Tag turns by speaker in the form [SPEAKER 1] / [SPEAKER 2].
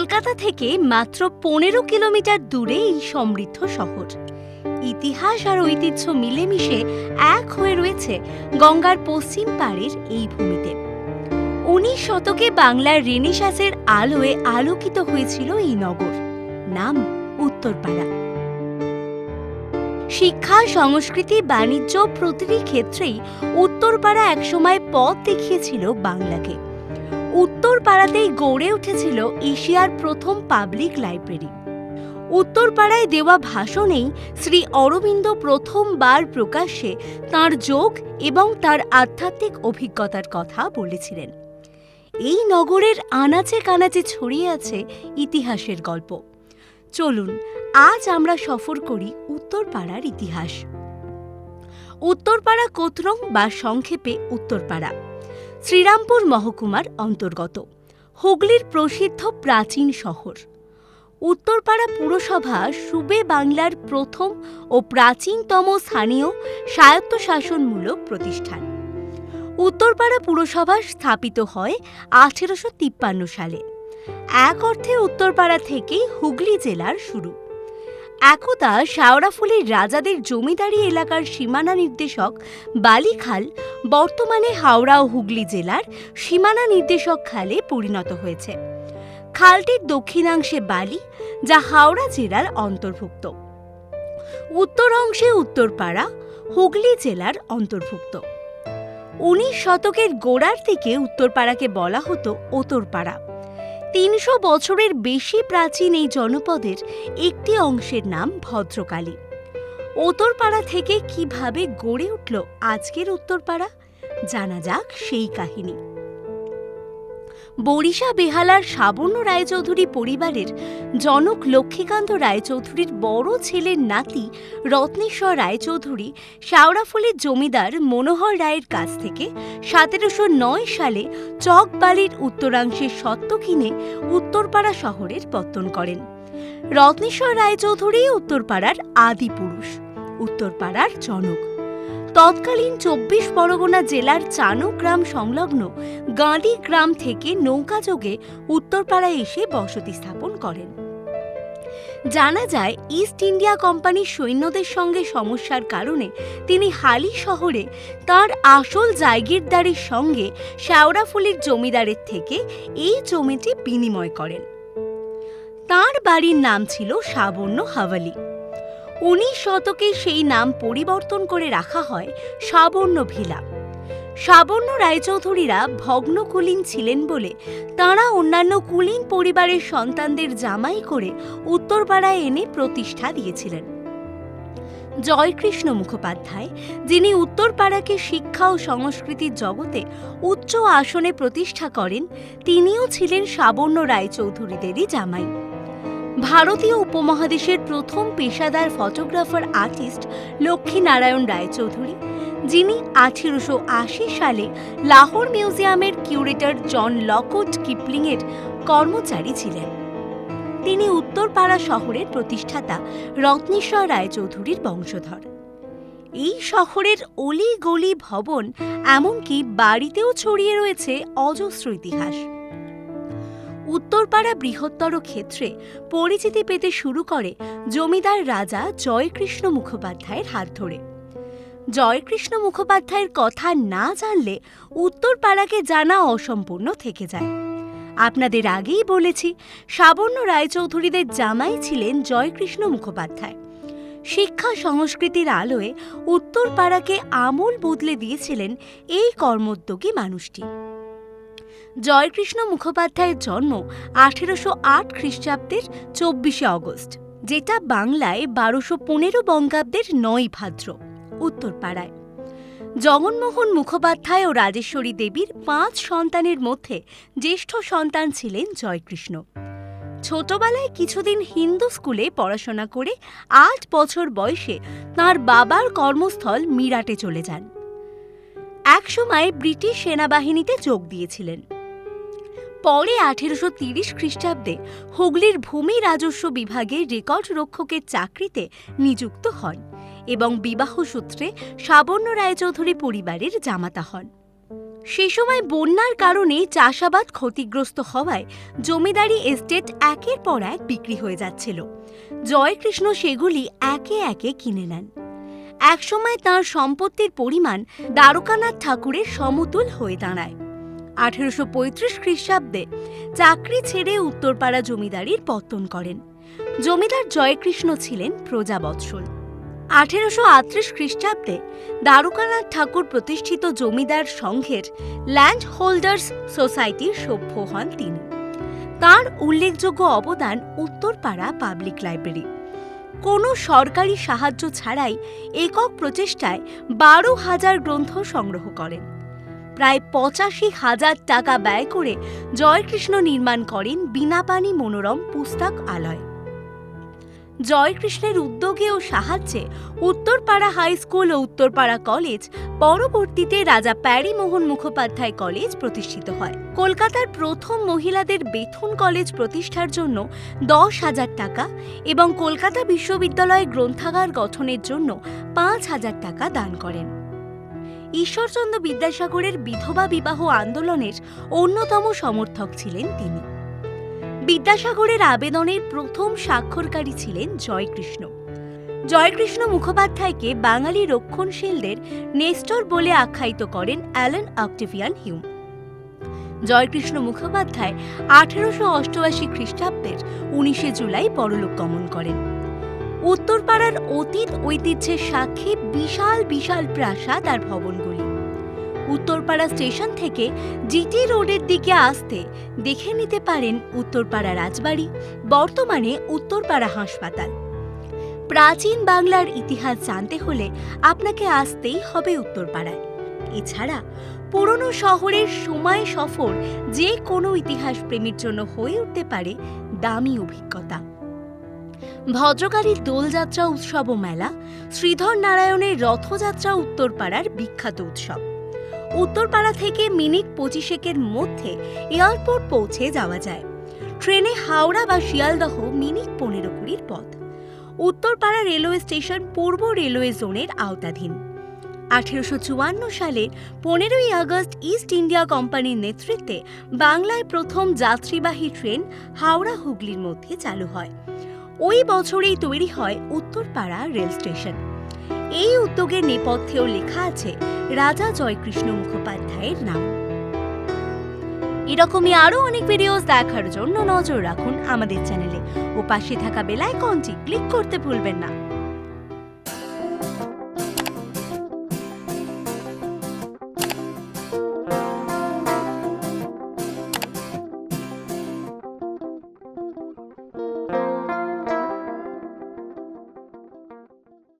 [SPEAKER 1] কলকাতা থেকে মাত্র পনেরো কিলোমিটার দূরে এই সমৃদ্ধ শহর। ইতিহাস আর ঐতিহ্য মিলেমিশে এক হয়ে রয়েছে গঙ্গার পশ্চিম পাড়ের এই ভূমিতে। উনিশ শতকে বাংলার রেনেসাসের আলোয় আলোকিত হয়েছিল এই নগর, নাম উত্তরপাড়া। শিক্ষা, সংস্কৃতি, বাণিজ্য প্রতিটি ক্ষেত্রেই উত্তরপাড়া একসময় পথ দেখিয়েছিল বাংলাকে। উত্তরপাড়াতেই গড়ে উঠেছিল এশিয়ার প্রথম পাবলিক লাইব্রেরি। উত্তরপাড়ায় দেওয়া ভাষণেই শ্রী অরবিন্দ প্রথমবার প্রকাশ্যে তার যোগ এবং তার আধ্যাত্মিক অভিজ্ঞতার কথা বলেছিলেন। এই নগরের আনাচে কানাচে ছড়িয়ে আছে ইতিহাসের গল্প। চলুন, আজ আমরা সফর করি উত্তরপাড়ার ইতিহাস। উত্তরপাড়া কোতরং বা সংক্ষেপে উত্তরপাড়া। শ্রীরামপুর মহকুমার অন্তর্গত, হুগলির প্রসিদ্ধ প্রাচীন শহর। উত্তরপাড়া পুরসভা সুবে বাংলার প্রথম ও প্রাচীনতম স্থানীয় স্বায়ত্তশাসনমূলক প্রতিষ্ঠান। উত্তরপাড়া পুরসভা স্থাপিত হয় আঠেরোশো তিপ্পান্ন সালে। এক অর্থে উত্তরপাড়া থেকেই হুগলি জেলার শুরু। একদা শাওরাফুলির রাজাদের জমিদারি এলাকার সীমানা নির্দেশক বালিখাল বর্তমানে হাওড়া ও হুগলি জেলার সীমানা নির্দেশক খালে পরিণত হয়েছে। খালটির দক্ষিণাংশে বালি, যা হাওড়া জেলার অন্তর্ভুক্ত। উত্তর অংশে উত্তরপাড়া, হুগলি জেলার অন্তর্ভুক্ত। উনিশ শতকের গোড়ার দিকে উত্তরপাড়াকে বলা হতো ওতরপাড়া। তিনশো বছরের বেশি প্রাচীন এই জনপদের একটি অংশের নাম ভদ্রকালী। ওতরপাড়া থেকে কীভাবে গড়ে উঠল আজকের উত্তরপাড়া? জানা যাক সেই কাহিনী। বরিশা বেহালার সাবর্ণ রায়চৌধুরী পরিবারের জনক লক্ষ্মীকান্ত রায়চৌধুরীর বড় ছেলের নাতি রত্নেশ্বর রায়চৌধুরী শাওরাফুলির জমিদার মনোহর রায়ের কাছ থেকে সতেরোশো নয় সালে চকবালির উত্তরাংশের সত্ত্ব কিনে উত্তরপাড়া শহরের পত্তন করেন। রত্নেশ্বর রায়চৌধুরী উত্তরপাড়ার আদি পুরুষ, উত্তরপাড়ার জনক। তৎকালীন চব্বিশ পরগনা জেলার চানু গ্রাম সংলগ্ন গাঁদি গ্রাম থেকে নৌকাযোগে উত্তরপাড়ায় এসে বসতি স্থাপন করেন। জানা যায়, ইস্ট ইন্ডিয়া কোম্পানির সৈন্যদের সঙ্গে সমস্যার কারণে তিনি হালি শহরে তার আসল জায়গিরদারির সঙ্গে শেওড়াফুলির জমিদারের থেকে এই জমিটি বিনিময় করেন। তার বাড়ির নাম ছিল সাবর্ণ হাওয়ালি উনিশ শতকে সেই নাম পরিবর্তন করে রাখা হয় সাবর্ণ ভিলা। সাবর্ণ রায়চৌধুরীরা ভগ্ন কুলীন ছিলেন বলে তাঁরা অন্যান্য কুলীন পরিবারের সন্তানদের জামাই করে উত্তরপাড়ায় এনে প্রতিষ্ঠা দিয়েছিলেন। জয়কৃষ্ণ মুখোপাধ্যায়, যিনি উত্তরপাড়াকে শিক্ষা ও সংস্কৃতির জগতে উচ্চ আসনে প্রতিষ্ঠা করেন, তিনিও ছিলেন সাবর্ণ রায়চৌধুরীদেরই জামাই। ভারতীয় উপমহাদেশের প্রথম পেশাদার ফটোগ্রাফার আর্টিস্ট লক্ষ্মীনারায়ণ রায়চৌধুরী, যিনি আঠেরোশো আশি সালে লাহোর মিউজিয়ামের কিউরেটর জন লকউড কিপলিংয়ের কর্মচারী ছিলেন। তিনি উত্তরপাড়া শহরের প্রতিষ্ঠাতা রত্নেশ্বর রায়চৌধুরীর বংশধর। এই শহরের অলি গলি ভবন এমনকি বাড়িতেও ছড়িয়ে রয়েছে অজস্র ইতিহাস। উত্তরপাড়া বৃহত্তর ক্ষেত্রে পরিচিতি পেতে শুরু করে জমিদার রাজা জয়কৃষ্ণ মুখোপাধ্যায়ের হাত ধরে। জয়কৃষ্ণ মুখোপাধ্যায়ের কথা না জানলে উত্তরপাড়াকে জানা অসম্পূর্ণ থেকে যায়। আপনাদের আগেই বলেছি, সাবর্ণ রায়চৌধুরীদের জামাই ছিলেন জয়কৃষ্ণ মুখোপাধ্যায়। শিক্ষা সংস্কৃতির আলোয় উত্তরপাড়াকে আমূল বদলে দিয়েছিলেন এই কর্মোদ্যোগী মানুষটি। জয়কৃষ্ণ মুখোপাধ্যায়ের জন্ম আঠেরোশো আট খ্রিস্টাব্দের চব্বিশে অগস্ট, যেটা বাংলায় বারোশো পনেরো বঙ্গাব্দের নয় ভাদ্র, উত্তরপাড়ায়। জগনমোহন মুখোপাধ্যায় ও রাজেশ্বরী দেবীর পাঁচ সন্তানের মধ্যে জ্যেষ্ঠ সন্তান ছিলেন জয়কৃষ্ণ। ছোটবেলায় কিছুদিন হিন্দু স্কুলে পড়াশোনা করে আট বছর বয়সে তার বাবার কর্মস্থল মিরাটে চলে যান। একসময় ব্রিটিশ সেনাবাহিনীতে যোগ দিয়েছিলেন। পরে আঠেরোশো তিরিশ খ্রিস্টাব্দে হুগলির ভূমি রাজস্ব বিভাগে রেকর্ড রক্ষকের চাকরিতে নিযুক্ত হন এবং বিবাহ সূত্রে সাবর্ণ রায়চৌধুরী পরিবারের জামাতা হন। সে সময় বন্যার কারণে চাষাবাদ ক্ষতিগ্রস্ত হওয়ায় জমিদারি এস্টেট একের পর এক বিক্রি হয়ে যাচ্ছিল। জয়কৃষ্ণ সেগুলি একে একে কিনে নেন। একসময় তার সম্পত্তির পরিমাণ দ্বারকানাথ ঠাকুরের সমতুল হয়ে দাঁড়ায়। আঠেরোশো পঁয়ত্রিশ খ্রিস্টাব্দে চাকরি ছেড়ে উত্তরপাড়া জমিদারির পত্তন করেন। জমিদার জয়কৃষ্ণ ছিলেন প্রজাবৎসল। আঠেরোশো আটত্রিশ খ্রিস্টাব্দে দ্বারকানাথ ঠাকুর প্রতিষ্ঠিত জমিদার সংঘের ল্যান্ড হোল্ডার্স সোসাইটির সভ্য হন তিনি। তার উল্লেখযোগ্য অবদান উত্তরপাড়া পাবলিক লাইব্রেরি। কোনো সরকারি সাহায্য ছাড়াই একক প্রচেষ্টায় বারো হাজার গ্রন্থ সংগ্রহ করেন। প্রায় পঁচাশি হাজার টাকা ব্যয় করে জয়কৃষ্ণ নির্মাণ করেন বিনাপানি মনোরম পুস্তক আলয়। জয়কৃষ্ণের উদ্যোগে ও সাহায্যে উত্তরপাড়া হাই স্কুল ও উত্তরপাড়া কলেজ পরবর্তীতে রাজা প্যারিমোহন মুখোপাধ্যায় কলেজ প্রতিষ্ঠিত হয়। কলকাতার প্রথম মহিলাদের বেথুন কলেজ প্রতিষ্ঠার জন্য দশ হাজার টাকা এবং কলকাতা বিশ্ববিদ্যালয় গ্রন্থাগার গঠনের জন্য পাঁচ হাজার টাকা দান করেন। ঈশ্বরচন্দ্র বিদ্যাসাগরের বিধবা বিবাহ আন্দোলনের অন্যতম সমর্থক ছিলেন তিনি। বিদ্যাসাগরের আবেদনের প্রথম স্বাক্ষরকারী ছিলেন জয়কৃষ্ণ। জয়কৃষ্ণ মুখোপাধ্যায়কে বাঙালি রক্ষণশীলদের নেস্টর বলে আখ্যায়িত করেন Allen Octavian Hume. Joykrishna Mukhopadhyay আঠেরোশো অষ্টআশি খ্রিস্টাব্দের উনিশে জুলাই পরলোক গমন করেন। উত্তরপাড়ার অতীত ঐতিহ্যের সাক্ষী বিশাল বিশাল প্রাসাদ আর ভবনগুলি। উত্তরপাড়া স্টেশন থেকে জিটি রোডের দিকে আসতে দেখে নিতে পারেন উত্তরপাড়া রাজবাড়ি, বর্তমানে উত্তরপাড়া হাসপাতাল। প্রাচীন বাংলার ইতিহাস জানতে হলে আপনাকে আসতেই হবে উত্তরপাড়ায়। এছাড়া পুরনো শহরের সময় সফর যে কোনো ইতিহাস প্রেমীর জন্য হয়ে উঠতে পারে দামি অভিজ্ঞতা। ভদ্রকালীর দোলযাত্রা উৎসব ও মেলা, শ্রীধর নারায়ণের রথযাত্রা উত্তরপাড়ার বিখ্যাত উৎসব। উত্তরপাড়া থেকে মিনিট পঁচিশেকের মধ্যে এয়ারপোর্ট পৌঁছে যাওয়া যায়। ট্রেনে হাওড়া বা শিয়ালদহ মিনিট পনেরো কুড়ির পথ। উত্তরপাড়া রেলওয়ে স্টেশন পূর্ব রেলওয়ে জোনের আওতাধীন। আঠেরোশো চুয়ান্ন সালে পনেরোই আগস্ট ইস্ট ইন্ডিয়া কোম্পানির নেতৃত্বে বাংলায় প্রথম যাত্রীবাহী ট্রেন হাওড়া হুগলির মধ্যে চালু হয়। ওই বছরেই তৈরি হয় উত্তরপাড়া রেল স্টেশন। এই উদ্যোগের নেপথ্যেও লেখা আছে রাজা জয়কৃষ্ণ মুখোপাধ্যায়ের নাম। এরকমই আরও অনেক ভিডিওস দেখার জন্য নজর রাখুন আমাদের চ্যানেলে ও পাশে থাকা বেল আইকনটি ক্লিক করতে ভুলবেন না।